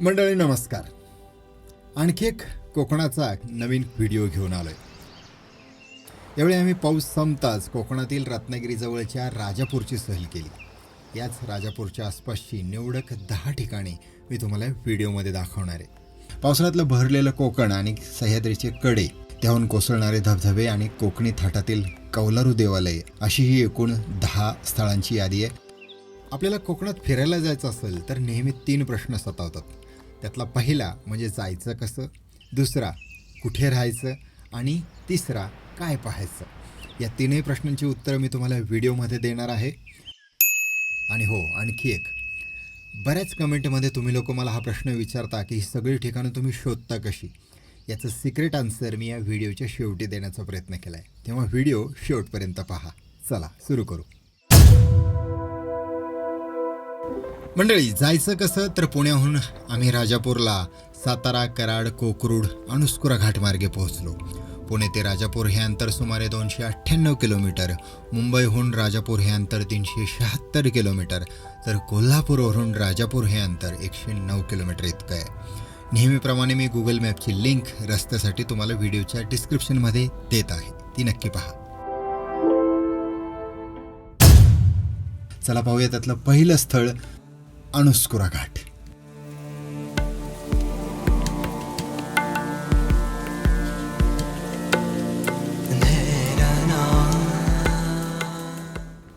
मंडळी नमस्कार. आणखी एक कोकणाचा नवीन व्हिडिओ घेऊन आलोय. यावेळी आम्ही पाऊस संपताच कोकणातील रत्नागिरीजवळच्या राजापूरची सहल केली. याच राजापूरच्या आसपासची निवडक दहा ठिकाणी मी तुम्हाला व्हिडिओमध्ये दाखवणार आहे. पावसाळ्यातलं भरलेलं कोकण आणि सह्याद्रीचे कडे त्याहून कोसळणारे धबधबे आणि कोकणी थाटातील कौलारू देवालय अशी ही एकूण दहा स्थळांची यादी आहे. आपल्याला कोकणात फिरायला जायचं असेल तर नेहमी तीन प्रश्न सतावतात. त्यातला पहिला म्हणजे जायचं कसं? दुसरा कुठे राहायचं? आणि तिसरा काय पाहायचं? या तीनही प्रश्नांची उत्तरं मी तुम्हाला व्हिडिओमध्ये देणार आहे. आणि हो आणखी एक. बऱ्याच कमेंटमध्ये तुम्ही लोक मला हा प्रश्न विचारता की ही सगळी ठिकाणं तुम्ही शोधता कशी? याचं सिक्रेट आन्सर मी या व्हिडिओच्या शेवटी देण्याचा प्रयत्न केला आहे तेव्हा व्हिडिओ शेवटपर्यंत पहा. चला सुरू करू. मंडळी जायचं कसं तर पुण्याहून आम्ही राजापूरला सातारा कराड कोकरूड अनुस्कुरा घाटमार्गे पोहोचलो. पुणे ते राजापूर हे अंतर सुमारे दोनशे अठ्ठ्याण्णव किलोमीटर मुंबईहून राजापूर हे अंतर तीनशे शहात्तर किलोमीटर तर कोल्हापूरवरून राजापूर हे अंतर एकशे नऊ किलोमीटर इतकं आहे. नेहमीप्रमाणे मी गुगल मॅपची लिंक रस्त्यासाठी तुम्हाला व्हिडिओच्या डिस्क्रिप्शनमध्ये देत आहे. ती नक्की पहा. चला पाहूया त्यातलं पहिलं स्थळ. अनुस्कुरा घाट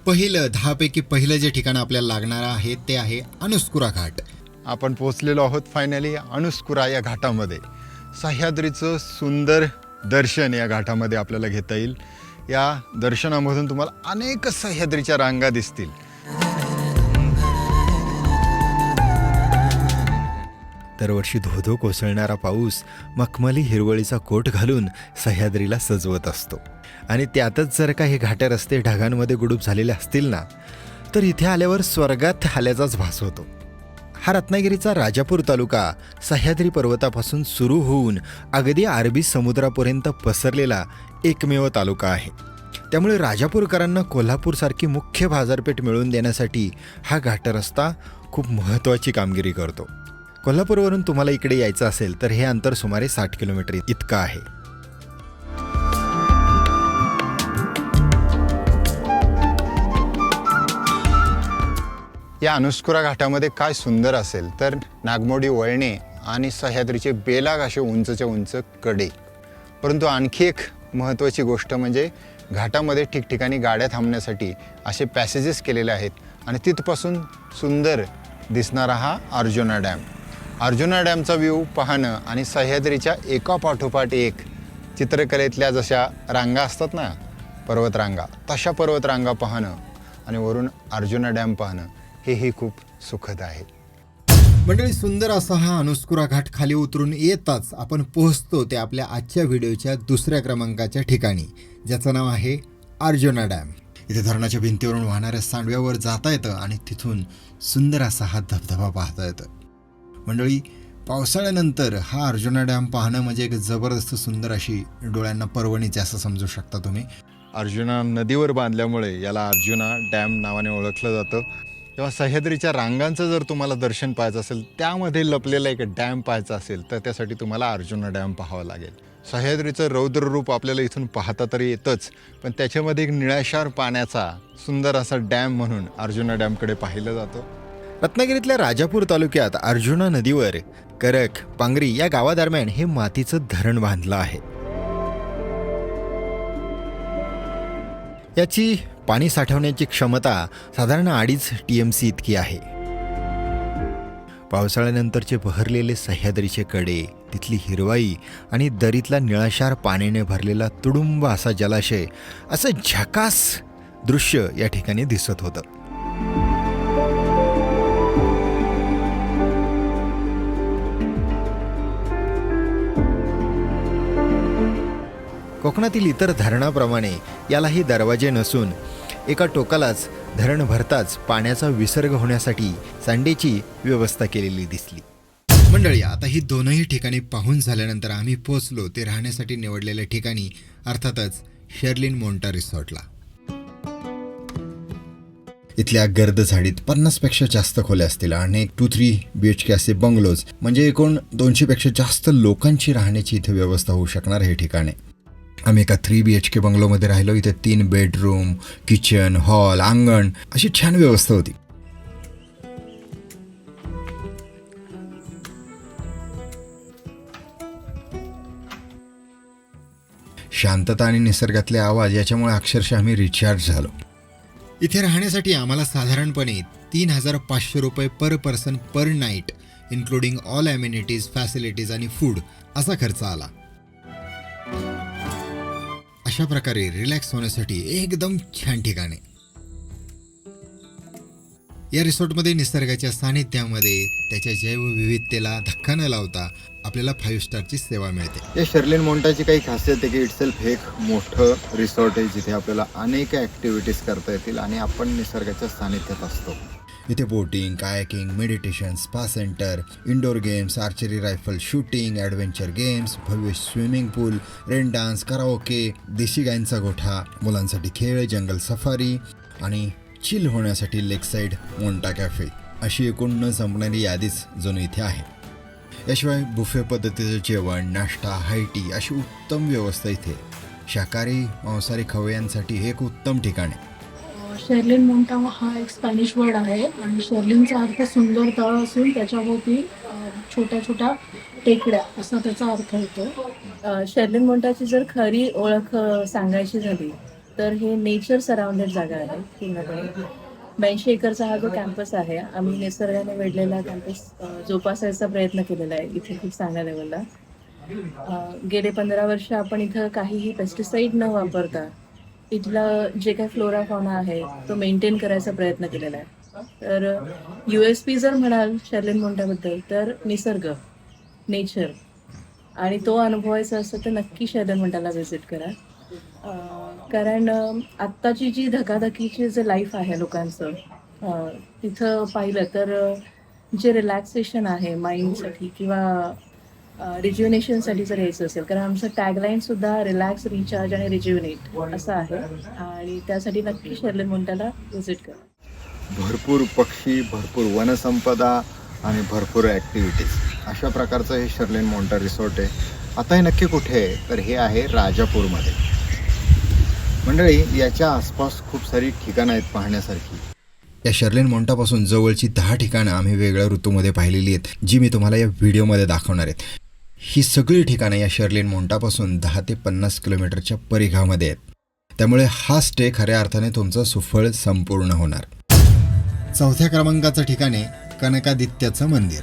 पहिलं दहापैकी पहिलं जे ठिकाण आपल्याला लागणार आहे ते आहे अनुस्कुरा घाट आपण पोचलेलो आहोत फायनली अनुस्कुरा या घाटामध्ये. सह्याद्रीचं सुंदर दर्शन या घाटामध्ये आपल्याला घेता येईल. या दर्शनामधून तुम्हाला अनेक सह्याद्रीच्या रांगा दिसतील. दरवर्षी धोधो कोसळणारा पाऊस मखमली हिरवळीचा कोट घालून सह्याद्रीला सजवत असतो. आणि त्यातच जर का हे घाटे रस्ते ढगांमध्ये गुडूप झालेले असतील ना तर इथे आल्यावर स्वर्गात आल्याचाच भास होतो. हा रत्नागिरीचा राजापूर तालुका सह्याद्री पर्वतापासून सुरू होऊन अगदी अरबी समुद्रापर्यंत पसरलेला एकमेव तालुका आहे. त्यामुळे राजापूरकरांना कोल्हापूरसारखी मुख्य बाजारपेठ मिळवून देण्यासाठी हा घाटरस्ता खूप महत्त्वाची कामगिरी करतो. कोल्हापूरवरून तुम्हाला इकडे यायचं असेल तर हे अंतर सुमारे साठ किलोमीटर इतकं आहे. या अनुस्कुरा घाटामध्ये काय सुंदर असेल तर नागमोडी वळणे आणि सह्याद्रीचे बेलाग असे उंचच्या उंच कडे. परंतु आणखी एक महत्त्वाची गोष्ट म्हणजे घाटामध्ये ठिकठिकाणी गाड्या थांबण्यासाठी असे पॅसेजेस केलेले आहेत आणि तिथपासून सुंदर दिसणारा हा अर्जुना डॅम अर्जुना डॅमचा व्ह्यू पाहणं आणि सह्याद्रीच्या एका पाठोपाठ एक चित्रकलेतल्या जशा रांगा असतात ना पर्वतरांगा तशा पर्वतरांगा पाहणं आणि वरून अर्जुना डॅम पाहणं हेही खूप सुखद आहे. मंडळी सुंदर असा हा अनुस्कुरा घाट खाली उतरून येताच आपण पोहोचतो ते आपल्या आजच्या व्हिडिओच्या दुसऱ्या क्रमांकाच्या ठिकाणी ज्याचं नाव आहे अर्जुना डॅम. इथे धरणाच्या भिंतीवरून वाहणाऱ्या सांडव्यावर जाता येतं आणि तिथून सुंदर असा हा धबधबा पाहता येतं. मंडळी पावसाळ्यानंतर हा अर्जुना डॅम पाहणं म्हणजे एक जबरदस्त सुंदर अशी डोळ्यांना पर्वणीचे असं समजू शकता तुम्ही. अर्जुना नदीवर बांधल्यामुळे याला अर्जुना डॅम नावाने ओळखलं जातं. तेव्हा सह्याद्रीच्या रांगांचं जर तुम्हाला दर्शन पाहायचं असेल त्यामध्ये लपलेला एक डॅम पाहायचा असेल तर त्यासाठी तुम्हाला अर्जुना डॅम पाहावा लागेल. सह्याद्रीचं रौद्र रूप आपल्याला इथून पाहता तरी येतंच पण त्याच्यामध्ये एक निळाशार पाण्याचा सुंदर असा डॅम म्हणून अर्जुना डॅमकडे पाहिलं जातं. रत्नागिरीतल्या राजापूर तालुक्यात अर्जुना नदीवर करक पांगरी या गावादरम्यान हे मातीचं धरण बांधलं आहे. याची पाणी साठवण्याची क्षमता साधारण अडीच टी एम सी इतकी आहे. पावसाळ्यानंतरचे बहरलेले सह्याद्रीचे कडे तिथली हिरवाई आणि दरीतला निळाशार पाण्याने भरलेला तुडुंब असा जलाशय असं झकास दृश्य या ठिकाणी दिसत होतं. कोकणातील इतर धरणाप्रमाणे यालाही दरवाजे नसून एका टोकालाच धरण भरताच पाण्याचा विसर्ग होण्यासाठी सांडेची व्यवस्था केलेली दिसली. मंडळी आता ही दोनही ठिकाणी पाहून झाल्यानंतर आम्ही पोहोचलो. ते राहण्यासाठी निवडलेल्या ठिकाणी अर्थातच शेर्लिन मोंटा रिसॉर्टला. इथल्या गर्द झाडीत पन्नासपेक्षा जास्त खोल्या असतील आणि two three B H K असे बंगलोज म्हणजे एकूण दोनशेपेक्षा जास्त लोकांची राहण्याची इथे व्यवस्था होऊ शकणार हे ठिकाण आहे. आम्ही एका थ्री बी एच के बंगलोमध्ये राहिलो. इथे तीन बेडरूम किचन हॉल अंगण अशी छान व्यवस्था होती. शांतता आणि निसर्गातले आवाज याच्यामुळे अक्षरशः आम्ही रिचार्ज झालो. इथे राहण्यासाठी आम्हाला साधारणपणे तीन हजार पाचशे रुपये per person per night including all amenities facilities आणि फूड असा खर्च आला. अशा प्रकारे रिलॅक्स होण्यासाठी एकदम छान ठिकाणे. या रिसॉर्टमध्ये निसर्गाच्या सानिध्यामध्ये त्याच्या जैवविविधतेला धक्का न लावता आपल्याला फाईव्ह स्टारची सेवा मिळते. या शर्लिन मोंटाची काही खासियत आहे की इटसेल्फ एक मोठं रिसॉर्ट आहे जिथे आपल्याला अनेक ॲक्टिव्हिटीज करता येतील आणि आपण निसर्गाच्या सानिध्यात असतो. इथे boating kayaking meditation spa centre indoor games archery rifle shooting adventure games भव्य swimming pool rain dance karaoke देशी गायींचा गोठा मुलांसाठी खेळ जंगल सफारी आणि चिल होण्यासाठी लेक साईड मोंटा कॅफे अशी एकूण न संपणारी यादीच जणू इथे आहे. याशिवाय बुफे पद्धतीचं जेवण नाश्ता हायटी अशी उत्तम व्यवस्था इथे. शाकाहारी मांसाहारी खवयांसाठी हे एक उत्तम ठिकाण आहे. शेर्लिन मोंटाव हा एक स्पॅनिश वर्ड आहे आणि शेर्लिनचा अर्थ सुंदर तळ असून त्याच्याभोवती छोट्या छोट्या टेकड्या असा त्याचा अर्थ होतो. शेर्लिन मोंटाची जर खरी ओळख सांगायची झाली तर हे नेचर सराउंडेड जागा आहे पूर्णपणे ब्याऐंशी एकरचा हा जो कॅम्पस आहे आम्ही निसर्गाने वेढलेला कॅम्पस जोपासायचा प्रयत्न केलेला आहे इथे खूप चांगल्या लेवलला गेले पंधरा वर्ष आपण इथं काहीही पेस्टिसाईड न वापरता इथला जे काही फ्लोरा फॉना आहे तो मेंटेन करायचा प्रयत्न केलेला आहे. तर यू एस पी जर म्हणाल शर्लिन मोंटाबद्दल तर निसर्ग नेचर आणि तो अनुभवायचा असेल तर नक्की शर्लिन मोंटाला व्हिजिट करा. कारण आत्ताची जी धकाधकीची जे लाईफ आहे लोकांचं तिथं पाहिलं तर जे रिलॅक्सेशन आहे माइंडसाठी किंवा रिज्युनेशनसाठी जर यायचं असेल कारण आमचं टॅगलाईन सुद्धा रिलॅक्स रिचार्ज आणि रिज्युनेट असं आहे. आणि त्यासाठी नक्की शर्लिन मोंटाला व्हिजिट करा. भरपूर पक्षी भरपूर वनसंपदा आणि भरपूर ॲक्टिव्हिटीज अशा प्रकारचं हे शर्लिन मोंटा रिसॉर्ट आहे. आता हे नक्की कुठे आहे? तर हे आहे राजापूरमध्ये. मंडळी याच्या आसपास खूप सारी ठिकाणं आहेत पाहण्यासारखी. या शर्लिन मोंटापासून जवळची दहा ठिकाणं आम्ही वेगळ्या ऋतूमध्ये पाहिलेली आहेत जी मी तुम्हाला या व्हिडिओमध्ये दाखवणार आहेत. ही सगळी ठिकाणं या शर्लिन मोंटापासून दहा ते पन्नास किलोमीटरच्या परिघामध्ये आहेत. त्यामुळे हा स्टे खऱ्या अर्थाने तुमचं सुफळ संपूर्ण होणार. चौथ्या क्रमांकाचं ठिकाणे कनकादित्याचं मंदिर.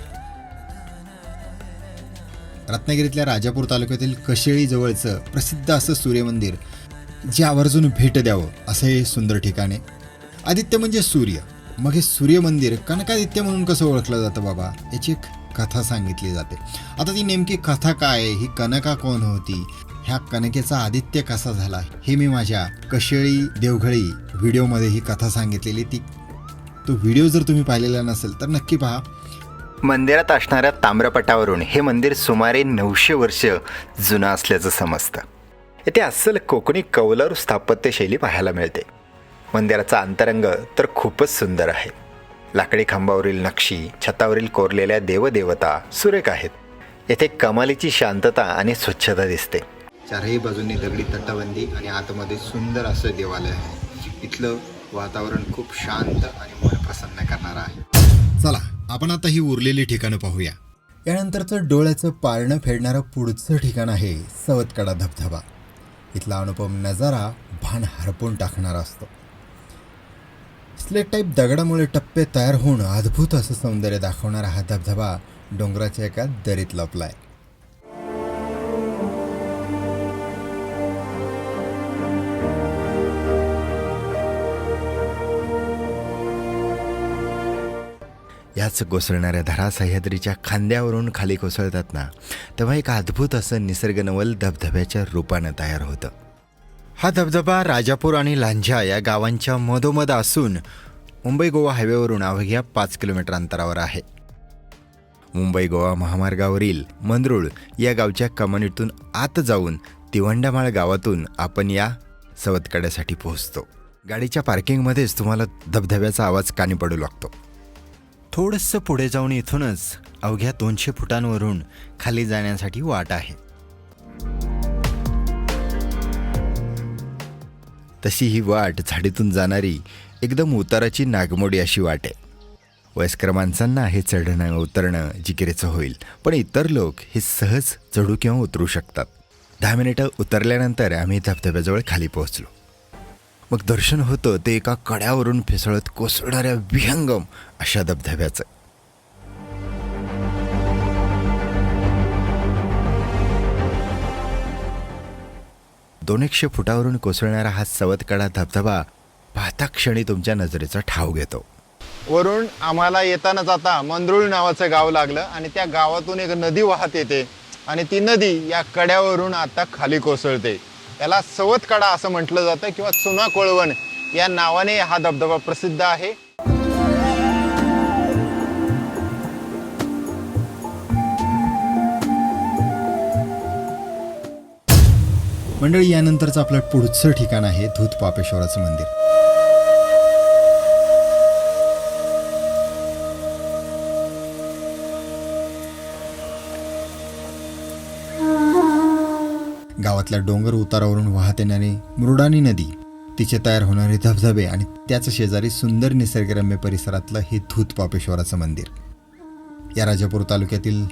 रत्नागिरीतल्या राजापूर तालुक्यातील कशेळीजवळचं प्रसिद्ध असं सूर्यमंदिर जे आवर्जून भेट द्यावं असं हे सुंदर ठिकाण आहे. आदित्य म्हणजे सूर्य. मग हे सूर्यमंदिर कनकादित्य म्हणून कसं ओळखलं जातं बाबा? याची एक कथा सांगितली जाते. आता ती नेमकी कथा काय आहे? ही कनका कोण होती? ह्या कनकेचा आदित्य कसा झाला? हे मी माझ्या कशेळी देवघळी व्हिडिओमध्ये ही कथा सांगितलेली. ती तो व्हिडिओ जर तुम्ही पाहिलेला नसेल तर नक्की पहा. मंदिरात असणाऱ्या ताम्रपटावरून हे मंदिर सुमारे नऊशे वर्ष जुनं असल्याचं समजतं. येथे अस्सल कोकणी कौलारू स्थापत्यशैली पाहायला मिळते. मंदिराचा अंतरंग तर खूपच सुंदर आहे. लाकडी खांबावरील नक्षी छतावरील कोरलेल्या देवदेवता सुरेख आहेत. येथे कमालीची शांतता आणि स्वच्छता दिसते. चारही बाजूंनी दगडी तटबंदी आणि आतमध्ये सुंदर असं देवालय आहे. इथलं वातावरण खूप शांत आणि मन प्रसन्न करणारं आहे. चला आपण आता ही उरलेली ठिकाणं पाहूया. यानंतरचं डोळ्याचं पाळणं फेडणारं पुढचं ठिकाण आहे सवतकडा धबधबा. इथला अनुपम नजारा भान हरपून टाकणारा असतो. स्लेट टाईप दगडामुळे टप्पे तयार होऊन अद्भुत असं सौंदर्य दाखवणारा हा धबधबा डोंगराच्या एका दरीत लपलाय. याच कोसळणाऱ्या धरा सह्याद्रीच्या खांद्यावरून खाली कोसळतात ना तेव्हा एक अद्भुत असं निसर्गनवल धबधब्याच्या रूपानं तयार होतं. हा धबधबा राजापूर आणि लांझा या गावांच्या मधोमध असून मुंबई गोवा हायवेवरून अवघ्या पाच किलोमीटर अंतरावर आहे. मुंबई गोवा महामार्गावरील मंदरुळ या गावच्या कमानीतून आत जाऊन तिवंडामाळ गावातून आपण या सवतकड्यासाठी पोहोचतो. गाडीच्या पार्किंगमध्येच तुम्हाला धबधब्याचा आवाज कानी पडू लागतो. थोडंसं पुढे जाऊन इथूनच अवघ्या दोनशे फुटांवरून खाली जाण्यासाठी वाट आहे. तशी ही वाट झाडीतून जाणारी एकदम उताराची नागमोडी अशी वाट आहे. वयस्कर माणसांना हे चढणं उतरणं जिकिरेचं होईल पण इतर लोक हे सहज चढू किंवा उतरू शकतात. दहा मिनिटं उतरल्यानंतर आम्ही धबधब्याजवळ खाली पोहोचलो. मग दर्शन होतं ते एका कड्यावरून फिसळत कोसळणाऱ्या विहंगम अशा धबधब्याचं. दोन एकशे फुटावरून कोसळणारा हा सवतकडा धबधबा पाहता क्षणी तुमच्या नजरेचा ठाव घेतो. वरून आम्हाला येताना जाता मंदरुळ नावाचं गाव लागलं आणि त्या गावातून एक नदी वाहत येते आणि ती नदी या कड्यावरून आता खाली कोसळते. याला सवतकडा असं म्हटलं जातं किंवा चुना कोळवण या नावाने हा धबधबा प्रसिद्ध आहे. मंडळी यानंतरचं आपलं पुढचं ठिकाण आहे धूत पापेश्वराचं मंदिर. गावातल्या डोंगर उतारावरून वाहत येणारी मृडानी नदी तिचे तयार होणारे धबधबे आणि त्याच शेजारी सुंदर निसर्गरम्य परिसरातलं हे धूत पापेश्वराचं मंदिर. या राजापूर तालुक्यातील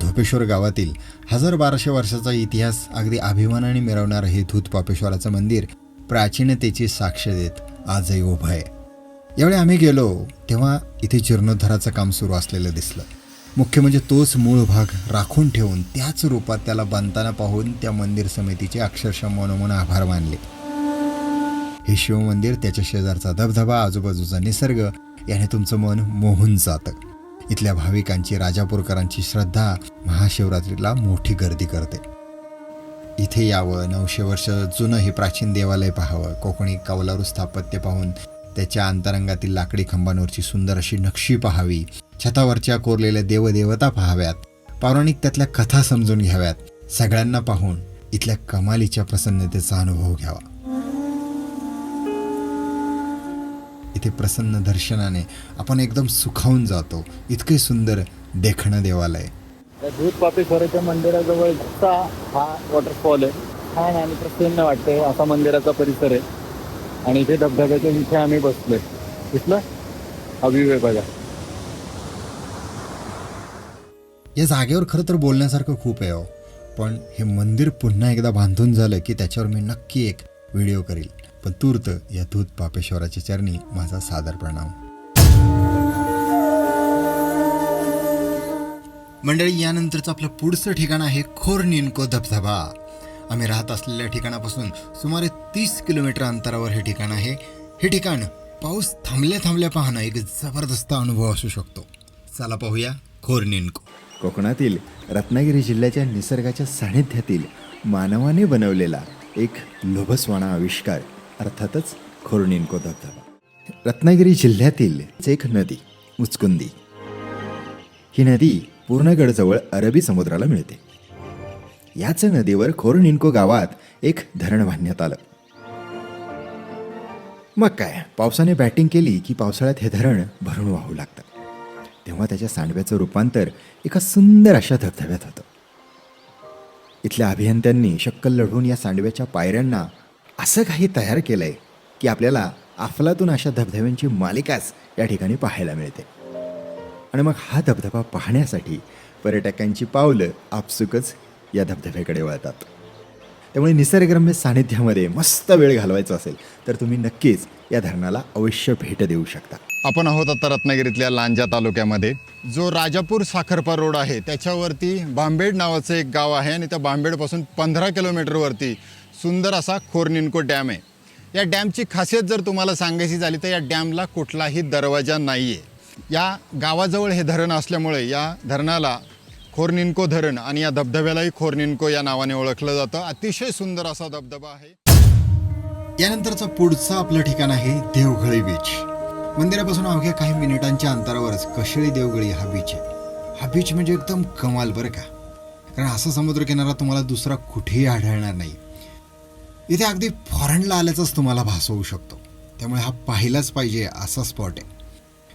धोपेश्वर गावातील हजार बाराशे वर्षाचा इतिहास अगदी अभिमानाने मिरवणारं हे धूत पापेश्वराचं मंदिर प्राचीनतेची साक्ष देत आजही उभं आहे. यावेळी आम्ही गेलो तेव्हा इथे जीर्णोद्धाराचं काम सुरू असलेलं दिसलं. मुख्य म्हणजे तोच मूळ भाग राखून ठेवून त्याच रूपात त्याला बांधताना पाहून त्या मंदिर समितीचे अक्षरशः मनोमन आभार मानले. हे शिवमंदिर त्याच्या शेजारचा धबधबा आजूबाजूचा निसर्ग याने तुमचं मन मोहून जातं. इथल्या भाविकांची राजापूरकरांची श्रद्धा महाशिवरात्रीला मोठी गर्दी करते. इथे यावं नऊशे वर्ष जुनं हे प्राचीन देवालय पाहावं कोकणी कौलारू स्थापत्य पाहून त्याच्या अंतरंगातील लाकडी खांबांवरची सुंदर अशी नक्षी पाहावी छतावरच्या कोरलेल्या देवदेवता पाहाव्यात पौराणिक त्यातल्या कथा समजून घ्याव्यात सगळ्यांना पाहून इथल्या कमालीच्या प्रसन्नतेचा अनुभव घ्यावा. इथे प्रसन्न दर्शनाने आपण एकदम सुखावून जातो. इतके सुंदर देखणं देवालय. त्या दूध पापेश्वराच्या मंदिराजवळचा हा वॉटरफॉल आहे. छान आणि प्रसन्न वाटते. असा मंदिराचा परिसर आहे. आणि इथे धबधब्याच्या इथे आम्ही बसलोय. व्ह्यू आहे बघा. या जागेवर खरं तर बोलण्यासारखं खूप आहे हो. पण हे मंदिर पुन्हा एकदा बांधून झालं की त्याच्यावर मी नक्की एक व्हिडिओ करील. पण तूर्त या दूध पापेश्वराच्या चरणी माझा सादर प्रणाम. मंडळी यानंतरचं आपलं पुढचं ठिकाण आहे खोरनिनको धबधबा. आम्ही राहत असलेल्या ठिकाणापासून सुमारे तीस किलोमीटर अंतरावर हे ठिकाण आहे. हे ठिकाण पाऊस थांबल्या थांबल्या पाहणं एक जबरदस्त अनुभव असू शकतो. चला पाहूया खोरनिनको कोकणातील रत्नागिरी जिल्ह्याच्या निसर्गाच्या सानिध्यातील मानवाने बनवलेला एक लोभस्वाणा आविष्कार. अर्थातच खोर्निनको धबधबा रत्नागिरी जिल्ह्यातील एक नदी मुचकुंदी ही नदी पूर्णगडजवळ अरबी समुद्राला मिळते. याच नदीवर खोरनिनको गावात एक धरण बांधण्यात आलं. मग काय पावसाने बॅटिंग केली की पावसाळ्यात हे धरण भरून वाहू लागतं. तेव्हा त्याच्या सांडव्याचं रूपांतर एका सुंदर अशा धबधब्यात होतं. इथल्या अभियंत्यांनी शक्कल लढवून या सांडव्याच्या पायऱ्यांना असं काही तयार केलंय की आपल्याला अफलातून अशा धबधब्यांची मालिकाच या ठिकाणी पाहायला मिळते. आणि मग हा धबधबा पाहण्यासाठी पर्यटकांची पावलं आपसुकच या धबधब्याकडे वळतात. त्यामुळे निसर्गरम्य सानिध्यामध्ये मस्त वेळ घालवायचा असेल तर तुम्ही नक्कीच या धरणाला अवश्य भेट देऊ शकता. आपण आहोत आता रत्नागिरीतल्या लांजा तालुक्यामध्ये. जो राजापूर साखरपा रोड आहे त्याच्यावरती बांबेड नावाचं एक गाव आहे आणि त्या बांबेडपासून पंधरा किलोमीटरवरती सुंदर असा खोरनिनको डॅम आहे. या डॅमची खासियत जर तुम्हाला सांगायची झाली तर या डॅमला कुठलाही दरवाजा नाही आहे या गावाजवळ हे धरण असल्यामुळे या धरणाला खोरनिनको धरण आणि या धबधब्यालाही खोरनिनको या नावाने ओळखलं जातं. अतिशय सुंदर असा धबधबा आहे. यानंतरचं पुढचं आपलं ठिकाण आहे देवघळी बीच मंदिरापासून अवघ्या काही मिनिटांच्या अंतरावरच कशेळी देवगळी हा बीच आहे. हा बीच म्हणजे एकदम कमाल बरं का. कारण असा समुद्रकिनारा तुम्हाला दुसरा कुठेही आढळणार नाही. इथे अगदी फॉरेनला आल्याचाच तुम्हाला भास होऊ शकतो. त्यामुळे हा पाहिलाच पाहिजे असा स्पॉट आहे.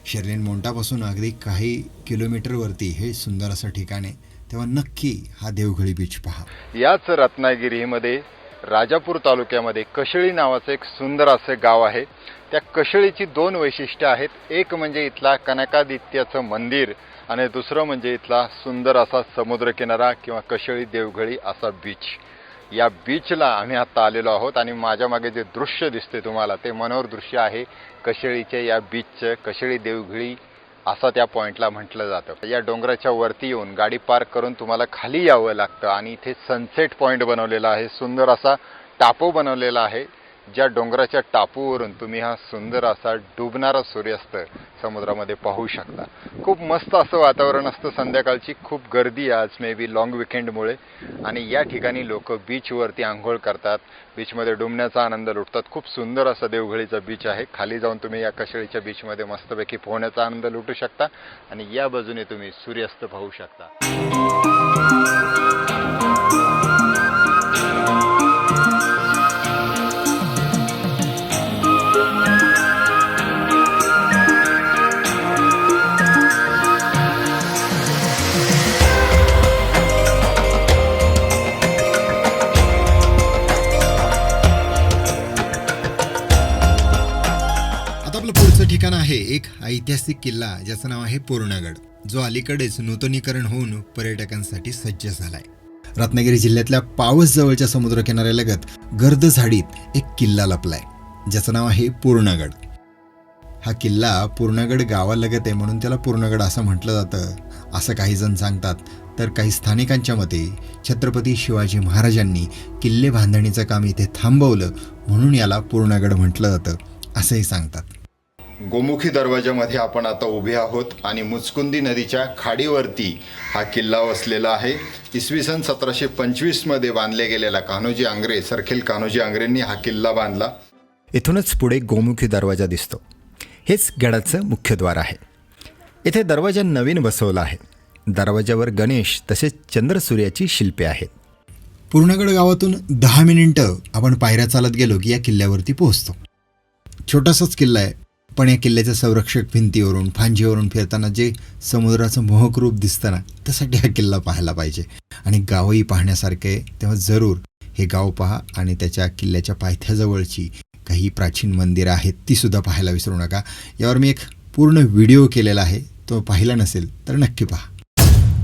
शेर्लिन मोंटापासून अगदी काही किलोमीटरवरती हे सुंदर असं ठिकाण आहे. तेव्हा नक्की हा देवघळी बीच पहा. याच रत्नागिरीमध्ये राजापूर तालुक्यामध्ये कशेळी नावाचं एक सुंदर असे गाव आहे. त्या कशेळीची दोन वैशिष्ट्य आहेत. एक म्हणजे इथला कनकादित्याचं मंदिर आणि दुसरं म्हणजे इथला सुंदर असा समुद्रकिनारा किंवा कशेळी देवघळी असा बीच या बीचला आम्ही आत्ता आलेलो आहोत आणि माझ्या मागे जे दृश्य दिसते तुम्हाला ते मनोहर दृश्य आहे कशेळीचे या बीचचं कशेळी देवघिळी असं त्या पॉईंटला म्हटलं जातं. या डोंगराच्या वरती येऊन गाडी पार्क करून तुम्हाला खाली यावं लागतं आणि इथे सनसेट पॉईंट बनवलेला आहे. सुंदर असा टापो बनवलेला आहे. ज्या डोंगराच्या टापूवरून तुम्ही हा सुंदर असा डुबणारा सूर्यास्त समुद्रामध्ये पाहू शकता. खूप मस्त असं वातावरण असतं संध्याकाळची. खूप गर्दी आहे आज मे बी लाँग विकेंडमुळे आणि या ठिकाणी लोक बीचवरती आंघोळ करतात. बीचमध्ये डुंबण्याचा आनंद लुटतात. खूप सुंदर असा देवघळीचा बीच आहे. खाली जाऊन तुम्ही या कशेळीच्या बीचमध्ये मस्तपैकी पोहण्याचा आनंद लुटू शकता. आणि या बाजूने तुम्ही सूर्यास्त पाहू शकता. ऐतिहासिक किल्ला ज्याचं नाव आहे पूर्णगड जो अलीकडेच नूतनीकरण होऊन पर्यटकांसाठी सज्ज झालाय. रत्नागिरी जिल्ह्यातल्या पावस जवळच्या समुद्रकिनाऱ्यालगत गर्द झाडीत एक किल्ला लपलाय ज्याचं नाव आहे पूर्णगड. हा किल्ला पूर्णगड गावालगत आहे म्हणून त्याला पूर्णगड असं म्हटलं जातं. असं काही जण सांगतात तर काही स्थानिकांच्या मते छत्रपती शिवाजी महाराजांनी किल्ले बांधणीचं काम इथे थांबवलं म्हणून याला पूर्णगड म्हटलं जातं असंही सांगतात. गोमुखी दरवाजामध्ये आपण आता उभे आहोत आणि मुचकुंदी नदीच्या खाडीवरती हा किल्ला वसलेला आहे. इसवी सन सतराशे पंचवीसमध्ये बांधले गेलेला कान्होजी आंग्रे सरखेल कान्होजी आंग्रेंनी हा किल्ला बांधला. इथूनच पुढे गोमुखी दरवाजा दिसतो. हेच गडाचं मुख्य द्वार आहे. इथे दरवाजा नवीन बसवला आहे. दरवाजावर गणेश तसेच चंद्रसूर्याची शिल्पे आहेत. पूर्णगड गावातून दहा मिनिटं आपण पायऱ्या चालत गेलो की या किल्ल्यावरती पोहोचतो. छोटासाच किल्ला आहे. पण या किल्ल्याच्या संरक्षक भिंतीवरून फांजीवरून फिरताना जे समुद्राचं मोहक रूप दिसतं ना त्यासाठी हा किल्ला पाहायला पाहिजे. आणि गावही पाहण्यासारखे आहे. तेव्हा जरूर हे गाव पहा आणि त्याच्या किल्ल्याच्या पायथ्याजवळची काही प्राचीन मंदिरं आहेत ती सुद्धा पाहायला विसरू नका. यावर मी एक पूर्ण व्हिडिओ केलेला आहे. तो पाहिला नसेल तर नक्की पहा.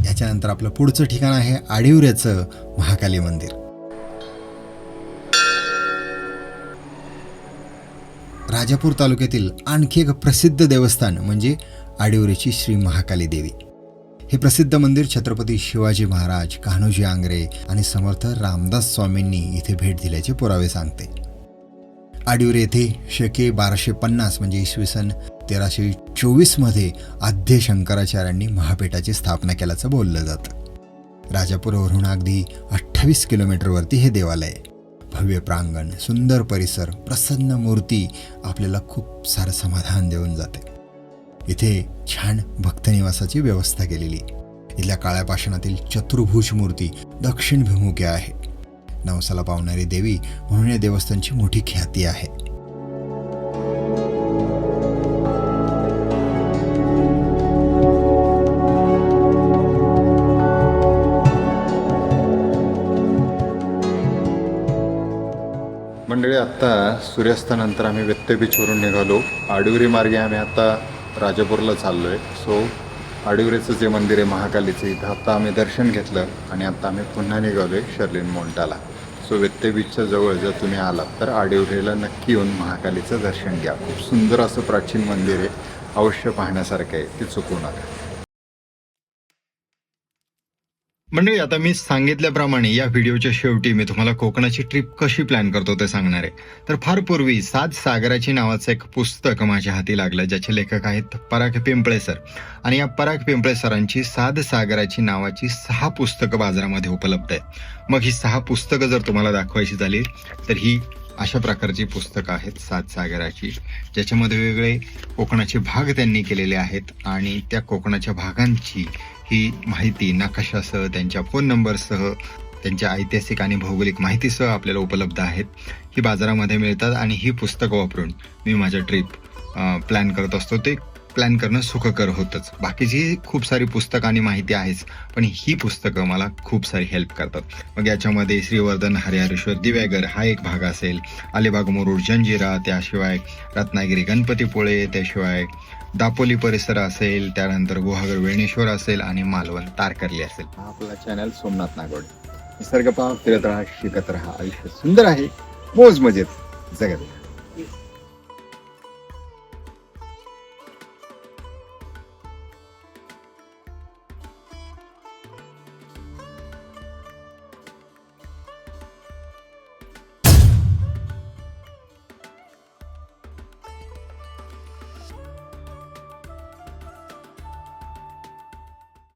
याच्यानंतर आपलं पुढचं ठिकाण आहे आडिवऱ्याचं महाकाली मंदिर. राजापूर तालुक्यातील आणखी एक प्रसिद्ध देवस्थान म्हणजे आडिवरीची श्री महाकाली देवी. हे प्रसिद्ध मंदिर छत्रपती शिवाजी महाराज कान्होजी आंग्रे आणि समर्थ रामदास स्वामींनी इथे भेट दिल्याचे पुरावे सांगते. आडिवरे येथे शके बाराशे पन्नास म्हणजे इसवी सन तेराशे चोवीसमध्ये आद्य शंकराचार्यांनी महापीठाची स्थापना केल्याचं बोललं जातं. राजापूरवरून अगदी अठ्ठावीस किलोमीटरवरती हे देवालय आहे. भव्य प्रांगण सुंदर परिसर प्रसन्न मूर्ती आपल्याला खूप सारं समाधान देऊन जाते. इथे छान भक्तनिवासाची व्यवस्था केलेली. इथल्या काळ्या पाषाणातील चतुर्भुज मूर्ती दक्षिणभिमुखी आहे. नवसाला पावणारी देवी म्हणून या देवस्थानची मोठी ख्याती आहे. मंडळी आत्ता सूर्यास्तानंतर आम्ही व्यत्य बीचवरून निघालो. आडिवरी मार्गे आम्ही आता राजापूरला चाललो आहे सो आडिवरेचं जे मंदिर आहे महाकालीचं इथं आत्ता आम्ही दर्शन घेतलं आणि आत्ता आम्ही पुन्हा निघालो आहे शर्लिन मोंटाला सो व्यत्य बीचच्या जवळ जर तुम्ही आलात तर आडिवरेला नक्की येऊन महाकालीचं दर्शन घ्या. खूप सुंदर असं प्राचीन मंदिर आहे. अवश्य पाहण्यासारखं आहे. ते चुकू नका. मंडळी आता मी सांगितल्याप्रमाणे या व्हिडिओच्या शेवटी मी तुम्हाला कोकणाची ट्रिप कशी प्लॅन करतो ते सांगणार आहे. तर फार पूर्वी सात सागराची नावाचं एक पुस्तक माझ्या हाती लागलं ज्याचे लेखक आहेत पराग पिंपळे सर. आणि या पराग पिंपळे सरांची सात सागराची नावाची सहा पुस्तकं बाजारामध्ये उपलब्ध आहेत. मग ही सहा पुस्तकं जर तुम्हाला दाखवायची झाली तर ही अशा प्रकारची पुस्तकं आहेत सात सागराची ज्याच्यामध्ये वेगवेगळे कोकणाचे भाग त्यांनी केलेले आहेत आणि त्या कोकणाच्या भागांची ही माहिती नकाशासह त्यांच्या फोन नंबरसह त्यांच्या ऐतिहासिक आणि भौगोलिक माहितीसह आपल्याला उपलब्ध आहेत. ही बाजारामध्ये मिळतात आणि ही पुस्तकं वापरून मी माझ्या ट्रिप प्लॅन करत असतो ते प्लॅन करणं सुखकर होतंच. बाकीची खूप सारी पुस्तकं आणि माहिती आहेच पण ही पुस्तकं मला खूप सारी हेल्प करतात. मग याच्यामध्ये श्रीवर्धन हरिहरेश्वर दिव्यागर हा एक भाग असेल. अलिबाग मुरुड जंजिरा त्याशिवाय रत्नागिरी गणपतीपुळे त्याशिवाय दापोली परिसर असेल त्यानंतर गुहागर वेणेश्वर असेल आणि मालवण तारकर्ली असेल. हा आपला चॅनल सोमनाथ नागोड निसर्ग पाव फिरत राहा शिकत राहा आयुष्य सुंदर आहे. मोज मजेत. जगत राहा.